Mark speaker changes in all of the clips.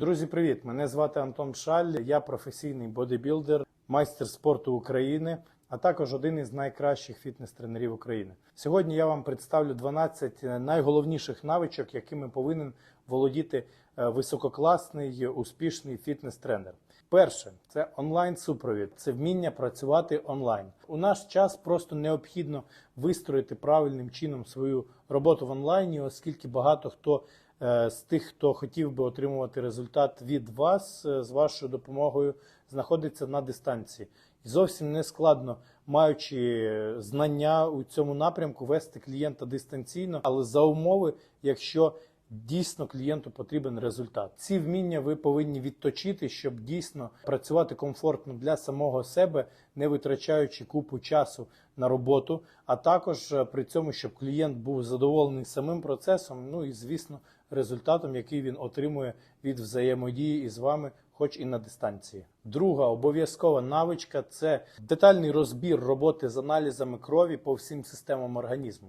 Speaker 1: Друзі, привіт! Мене звати Антон Шаль. Я професійний бодибілдер, майстер спорту України, а також один із найкращих фітнес-тренерів України. Сьогодні я вам представлю 12 найголовніших навичок, якими повинен володіти е, висококласний успішний фітнес-тренер. Перше це онлайн-супровід, це вміння працювати онлайн. У наш час просто необхідно вистроїти правильним чином свою роботу в онлайні, оскільки багато хто е, з тих, хто хотів би отримувати результат від вас е, з вашою допомогою, знаходиться на дистанції. І зовсім не складно, маючи знання у цьому напрямку, вести клієнта дистанційно, але за умови, якщо дійсно клієнту потрібен результат. Ці вміння ви повинні відточити, щоб дійсно працювати комфортно для самого себе, не витрачаючи купу часу на роботу, а також е, при цьому, щоб клієнт був задоволений самим процесом, ну і звісно, результатом, який він отримує від взаємодії із вами. Хоч і на дистанції. Друга обов'язкова навичка це детальний розбір роботи з аналізами крові по всім системам організму.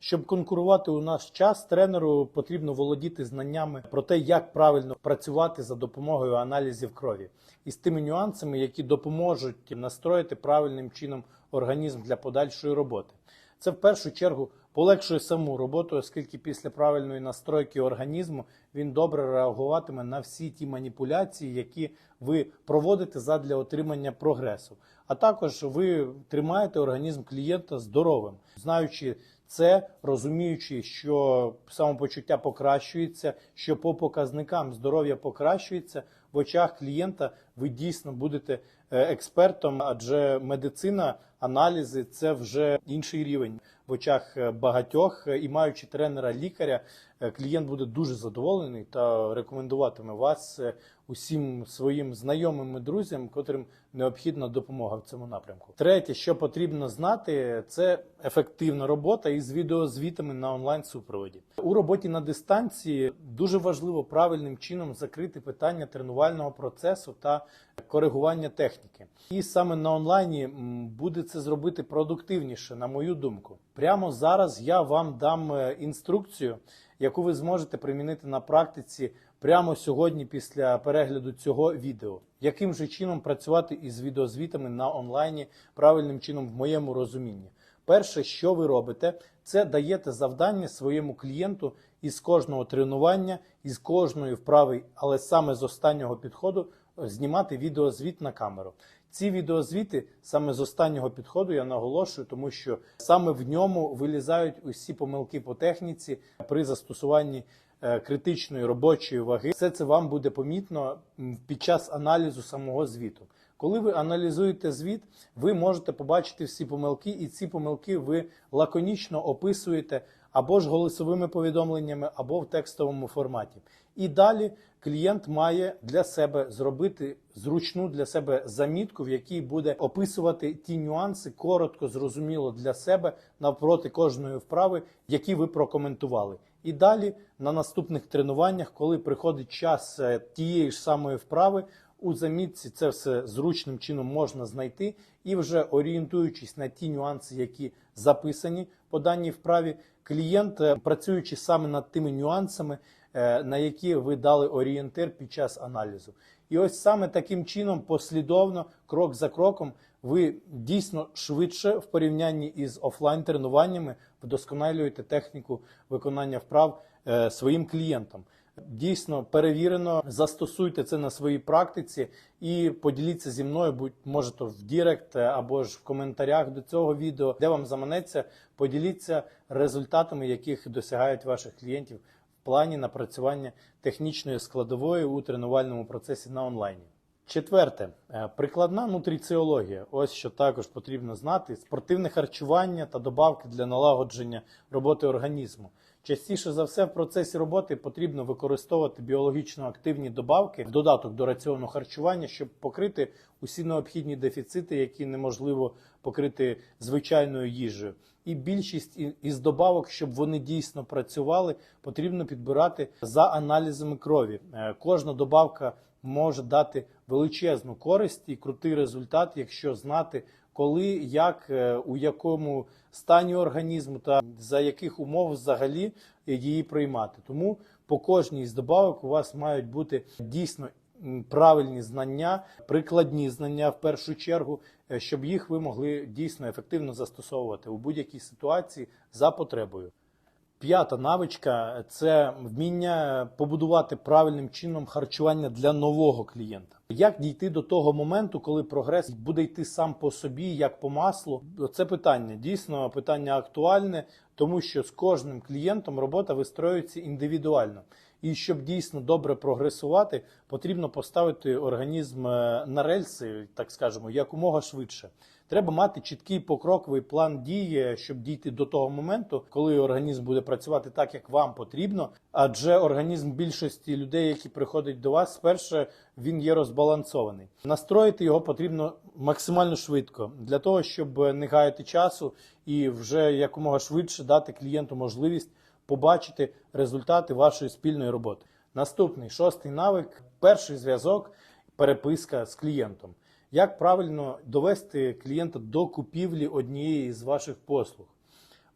Speaker 1: Щоб конкурувати у наш час, тренеру потрібно володіти знаннями про те, як правильно працювати за допомогою аналізів крові, і з тими нюансами, які допоможуть настроїти правильним чином організм для подальшої роботи. Це в першу чергу полегшує саму роботу, оскільки після правильної настройки організму він добре реагуватиме на всі ті маніпуляції, які ви проводите задля отримання прогресу. А також ви тримаєте організм клієнта здоровим, знаючи це, розуміючи, що самопочуття покращується, що по показникам здоров'я покращується в очах клієнта, ви дійсно будете експертом, адже медицина, аналізи це вже інший рівень в очах е, багатьох. Е, І маючи тренера лікаря, е, клієнт буде дуже задоволений та рекомендуватиме вас е, усім своїм знайомим і друзям, котрим необхідна допомога в цьому напрямку. Третє, що потрібно знати, це ефективна робота із відеозвітами на онлайн супроводі. У роботі на дистанції дуже важливо правильним чином закрити питання тренувального процесу та коригування техніки. І саме на онлайні буде це зробити продуктивніше, на мою думку. Прямо зараз я вам дам е, інструкцію, яку ви зможете примінити на практиці прямо сьогодні після перегляду цього відео. Яким же чином працювати із відеозвітами на онлайні правильним чином в моєму розумінні? Перше, що ви робите, це даєте завдання своєму клієнту із кожного тренування, із кожної вправи, але саме з останнього підходу знімати відеозвіт на камеру. Ці відеозвіти саме з останнього підходу я наголошую, тому що саме в ньому вилізають усі помилки по техніці при застосуванні е, критичної робочої ваги. Все це вам буде помітно під час аналізу самого звіту. Коли ви аналізуєте звіт, ви можете побачити всі помилки, і ці помилки ви лаконічно описуєте або ж голосовими повідомленнями, або в текстовому форматі. І далі клієнт має для себе зробити зручну для себе замітку, в якій буде описувати ті нюанси коротко, зрозуміло для себе навпроти кожної вправи, які ви прокоментували. І далі на наступних тренуваннях, коли приходить час е, тієї ж самої вправи, у замітці це все зручним чином можна знайти, і вже орієнтуючись на ті нюанси, які записані по даній вправі, клієнт, е, працюючи саме над тими нюансами, на які ви дали орієнтир під час аналізу. І ось саме таким чином, послідовно, крок за кроком, ви дійсно швидше в порівнянні із офлайн тренуваннями вдосконалюєте техніку виконання вправ е, своїм клієнтам. Дійсно перевірено, застосуйте це на своїй практиці і поділіться зі мною, будь можете в Дірект е, або ж в коментарях до цього відео, де вам заманеться. Поділіться результатами, яких досягають ваших клієнтів плані напрацювання технічної складової у тренувальному процесі на онлайні. Четверте, Е, прикладна нутриціологія. Ось що також потрібно знати: спортивне харчування та добавки для налагодження роботи організму. Частіше за все в процесі роботи потрібно використовувати біологічно активні добавки в додаток до раціону харчування, щоб покрити усі необхідні дефіцити, які неможливо покрити звичайною їжею. І більшість із добавок, щоб вони дійсно працювали, потрібно підбирати за аналізами крові. Е, Кожна добавка може дати величезну користь і крутий результат, якщо знати, коли, як, е, у якому стані організму та за яких умов взагалі її приймати. Тому по кожній з добавок у вас мають бути дійсно правильні знання, прикладні знання в першу чергу, е, щоб їх ви могли дійсно ефективно застосовувати у будь-якій ситуації за потребою. П'ята навичка це вміння побудувати правильним чином харчування для нового клієнта. Як дійти до того моменту, коли прогрес буде йти сам по собі, як по маслу? Це питання дійсно питання актуальне, тому що з кожним клієнтом робота вистроюється індивідуально. І щоб дійсно добре прогресувати, потрібно поставити організм е, на рельси, так скажемо, якомога швидше. Треба мати чіткий покроковий план дії, щоб дійти до того моменту, коли організм буде працювати так, як вам потрібно. Адже організм більшості людей, які приходять до вас, спершу він є розбалансований. Настроїти його потрібно максимально швидко для того, щоб не гаяти часу і вже якомога швидше дати клієнту можливість побачити результати вашої спільної роботи. Наступний шостий навик перший зв'язок переписка з клієнтом. Як правильно довести клієнта до купівлі однієї з ваших послуг?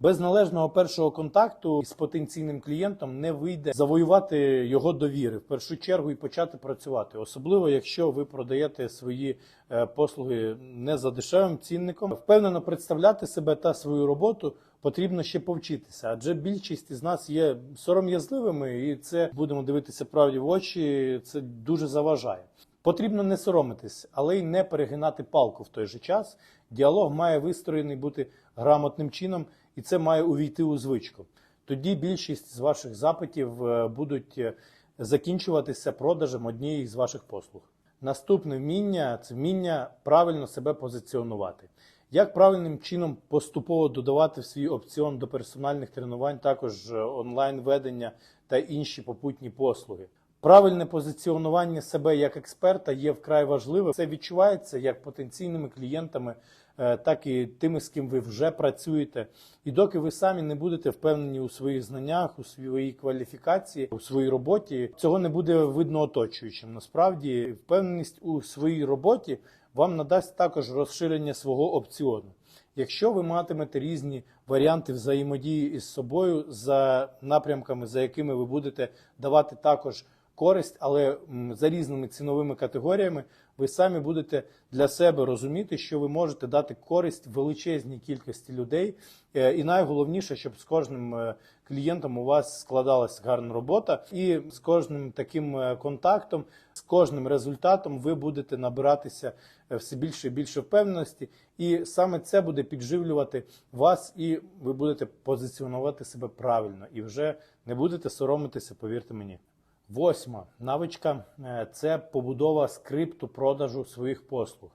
Speaker 1: Без належного першого контакту з потенційним клієнтом не вийде завоювати його довіри в першу чергу і почати працювати, особливо якщо ви продаєте свої е, послуги не за дешевим цінником. Впевнено представляти себе та свою роботу потрібно ще повчитися, адже більшість із нас є сором'язливими, і це будемо дивитися правді в очі. Це дуже заважає. Потрібно не соромитись, але й не перегинати палку в той же час. Діалог має вистроєний бути грамотним чином, і це має увійти у звичку. Тоді більшість з ваших запитів е, будуть е, закінчуватися продажем однієї з ваших послуг. Наступне вміння це вміння правильно себе позиціонувати. Як правильним чином поступово додавати в свій опціон до персональних тренувань, також онлайн ведення та інші попутні послуги. Правильне позиціонування себе як експерта є вкрай важливим. Це відчувається як потенційними клієнтами, е, так і тими, з ким ви вже працюєте. І доки ви самі не будете впевнені у своїх знаннях, у своїй кваліфікації, у своїй роботі, цього не буде видно оточуючим. Насправді, впевненість у своїй роботі вам надасть також розширення свого опціону. Якщо ви матимете різні варіанти взаємодії із собою за напрямками, за якими ви будете давати також користь, але за різними ціновими категоріями, ви самі будете для себе розуміти, що ви можете дати користь величезній кількості людей. Е, І найголовніше, щоб з кожним е, клієнтом у вас складалася гарна робота, і з кожним таким е, контактом, з кожним результатом ви будете набиратися все більше і більше впевненості, і саме це буде підживлювати вас, і ви будете позиціонувати себе правильно, і вже не будете соромитися, повірте мені. Восьма навичка е, це побудова скрипту продажу своїх послуг.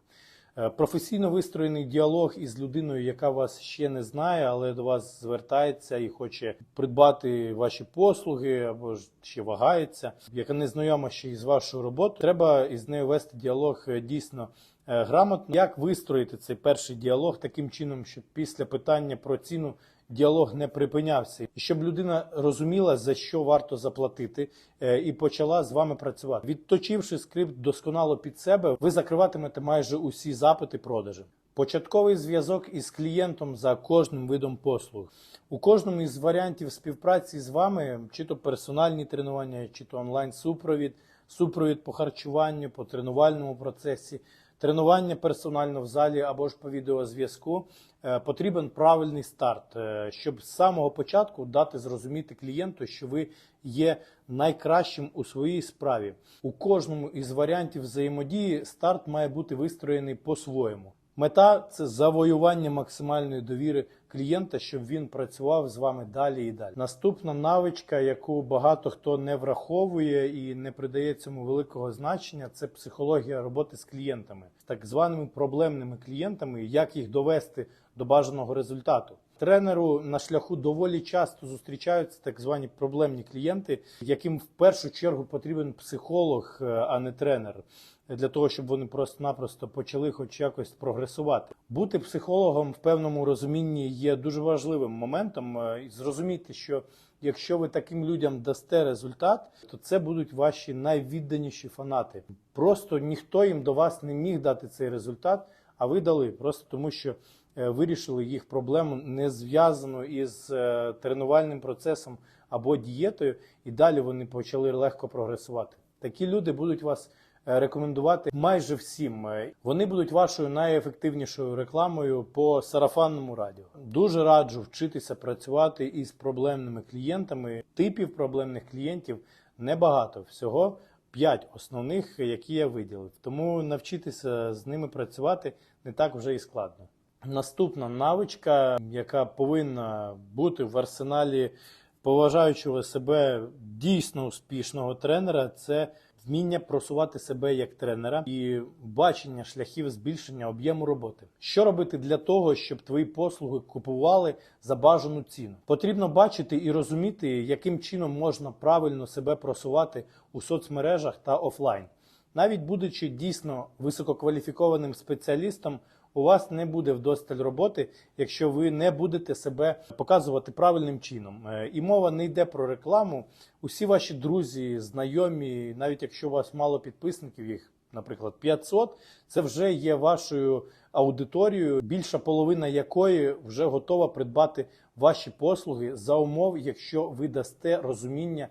Speaker 1: Е, Професійно вистроєний діалог із людиною, яка вас ще не знає, але до вас звертається і хоче придбати ваші послуги або ж ще вагається, яка не знайома ще із вашою роботою. Треба із нею вести діалог е, дійсно грамотно. Як вистроїти цей перший діалог таким чином, щоб після питання про ціну діалог не припинявся, і щоб людина розуміла, за що варто заплатити, е, і почала з вами працювати. Відточивши скрипт досконало під себе, ви закриватимете майже усі запити продажі. Початковий зв'язок із клієнтом за кожним видом послуг. У кожному із варіантів співпраці з вами, чи то персональні тренування, чи то онлайн-супровід, супровід по харчуванню, по тренувальному процесі, тренування персонально в залі або ж по відеозв'язку, е, потрібен правильний старт, е, щоб з самого початку дати зрозуміти клієнту, що ви є найкращим у своїй справі. У кожному із варіантів взаємодії старт має бути вистроєний по-своєму. Мета це завоювання максимальної довіри клієнта, щоб він працював з вами далі і далі. Наступна навичка, яку багато хто не враховує і не придає цьому великого значення, це психологія роботи з клієнтами, з так званими проблемними клієнтами, як їх довести до бажаного результату. Тренеру на шляху доволі часто зустрічаються так звані проблемні клієнти, яким в першу чергу потрібен психолог, е, а не тренер, для того, щоб вони просто-напросто почали хоч якось прогресувати. Бути психологом в певному розумінні є дуже важливим моментом. е, і Зрозуміти, що якщо ви таким людям дасте результат, то це будуть ваші найвідданіші фанати. Просто ніхто їм до вас не міг дати цей результат, а ви дали просто тому, що е, вирішили їх проблему не зв'язану із е, тренувальним процесом або дієтою, і далі вони почали легко прогресувати. Такі люди будуть вас рекомендувати майже всім. Е, Вони будуть вашою найефективнішою рекламою по сарафанному радіо. Дуже раджу вчитися працювати із проблемними клієнтами. Типів проблемних клієнтів небагато. Всього 5 основних, які я виділив. Тому навчитися з ними працювати не так вже і складно. Наступна навичка, яка повинна бути в арсеналі поважаючого себе дійсно успішного тренера, це вміння просувати себе як тренера і бачення шляхів збільшення об'єму роботи. Що робити для того, щоб твої послуги купували за бажану ціну? Потрібно бачити і розуміти, яким чином можна правильно себе просувати у соцмережах та офлайн. Навіть будучи дійсно висококваліфікованим спеціалістом, у вас не буде вдосталь роботи, якщо ви не будете себе показувати правильним чином. Е, І мова не йде про рекламу. Усі ваші друзі, знайомі, навіть якщо у вас мало підписників, їх, наприклад, 500, це вже є вашою аудиторією, більша половина якої вже готова придбати ваші послуги за умов, якщо ви дасте розуміння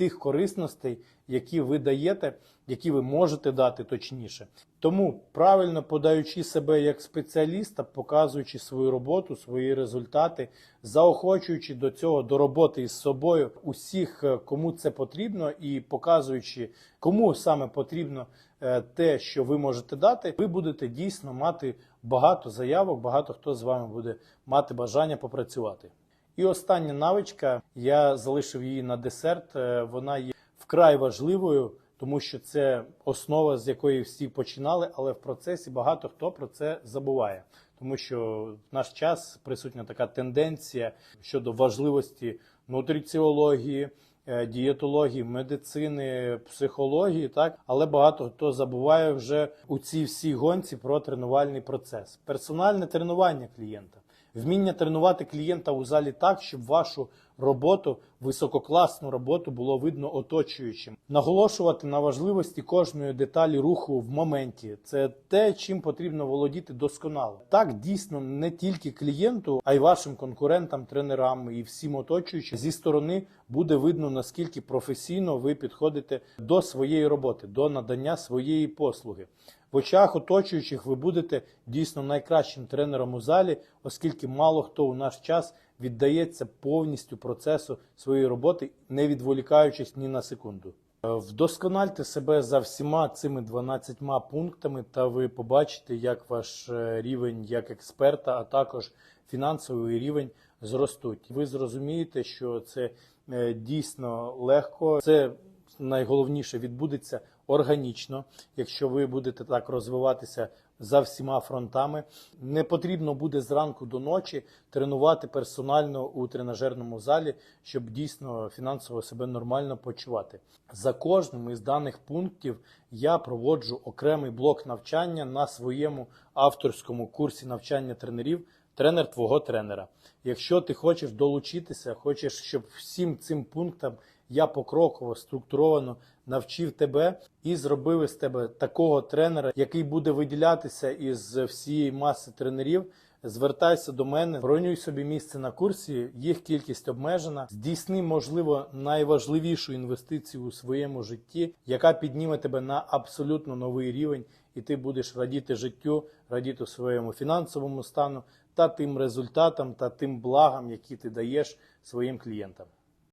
Speaker 1: тих корисностей, які ви даєте, які ви можете дати точніше. Тому правильно подаючи себе як спеціаліста, показуючи свою роботу, свої результати, заохочуючи до цього до роботи із собою усіх, е, кому це потрібно, і показуючи, кому саме потрібно е, те, що ви можете дати, ви будете дійсно мати багато заявок, багато хто з вами буде мати бажання попрацювати. І остання навичка, я залишив її на десерт. е, Вона є вкрай важливою, тому що це основа, з якої всі починали, але в процесі багато хто про це забуває. Тому що в наш час присутня така тенденція щодо важливості нутриціології, е, дієтології, медицини, психології, так але багато хто забуває вже у цій всій гонці про тренувальний процес, персональне тренування клієнта. Вміння тренувати клієнта у залі так, щоб вашу роботу, висококласну роботу було видно оточуючим. Наголошувати на важливості кожної деталі руху в моменті це те, чим потрібно володіти досконало. Так дійсно не тільки клієнту, а й вашим конкурентам, тренерам і всім оточуючим зі сторони буде видно наскільки професійно ви підходите до своєї роботи, до надання своєї послуги. В очах оточуючих ви будете дійсно найкращим тренером у залі, оскільки мало хто у наш час віддається повністю процесу своєї роботи, не відволікаючись ні на секунду. Е, Вдоскональте себе за всіма цими 12 пунктами, та ви побачите, як ваш е, рівень як експерта, а також фінансовий рівень зростуть. Ви зрозумієте, що це е, дійсно легко. Це найголовніше відбудеться органічно, якщо ви будете так розвиватися за всіма фронтами. Не потрібно буде зранку до ночі тренувати персонально у тренажерному залі, щоб дійсно фінансово себе нормально почувати. За кожним із даних пунктів я проводжу окремий блок навчання на своєму авторському курсі навчання тренерів. Тренер твого тренера. Якщо ти хочеш долучитися, хочеш, щоб всім цим пунктам я покроково структуровано навчив тебе і зробив із тебе такого тренера, який буде виділятися із всієї маси тренерів. Звертайся до мене, бронюй собі місце на курсі, їх кількість обмежена. Здійсни, можливо, найважливішу інвестицію у своєму житті, яка підніме тебе на абсолютно новий рівень, і ти будеш радіти життю, радіти своєму фінансовому стану та тим результатам та тим благам, які ти даєш своїм клієнтам.